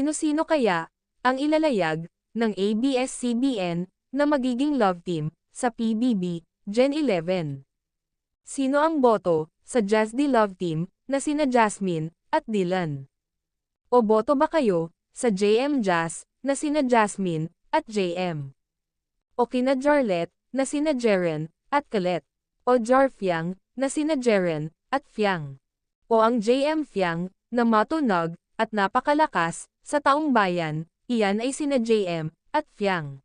Sino-sino kaya ang ilalayag ng ABS-CBN na magiging love team sa PBB Gen 11? Sino ang boto sa Jazz D Love Team na sina Jasmine at Dylan? O boto ba kayo sa JM Jazz na sina Jasmine at JM? O kina Jarlet na sina Jeren at Colette? O Jarfiang na sina Jeren at Fiang? O ang JM Fiang na matunog at napakalakas sa taong bayan, iyan ay sina JM at Fiang.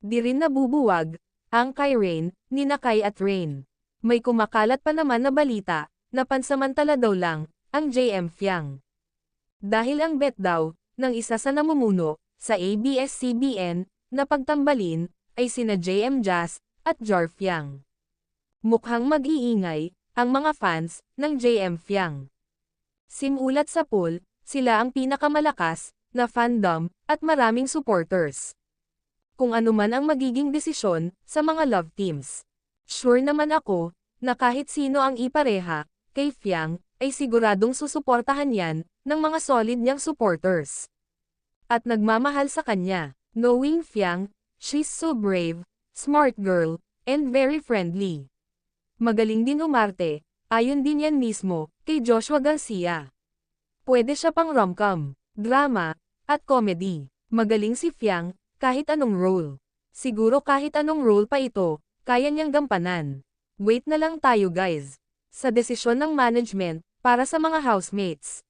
Di rin nabubuwag ang kay Rain, ni Nakay at Rain. May kumakalat pa naman na balita na pansamantala daw lang ang JM Fiang. Dahil ang bet daw ng isa sa namumuno sa ABS-CBN na pagtambalin ay sina JM Jazz at Jar Fiang. Mukhang mag-iingay ang mga fans ng JM Fiang. Simulat sa poll, sila ang pinakamalakas na fandom at maraming supporters. Kung ano man ang magiging desisyon sa mga love teams. Sure naman ako na kahit sino ang ipareha kay Fiang ay siguradong susuportahan yan ng mga solid niyang supporters. At nagmamahal sa kanya, knowing Fiang, she's so brave, smart girl, and very friendly. Magaling din umarte, ayon din yan mismo, kay Joshua Garcia. Pwede siya pang romcom, drama, at comedy. Magaling si Fiang, kahit anong role. Siguro kahit anong role pa ito, kaya niyang gampanan. Wait na lang tayo guys. Sa desisyon ng management, para sa mga housemates.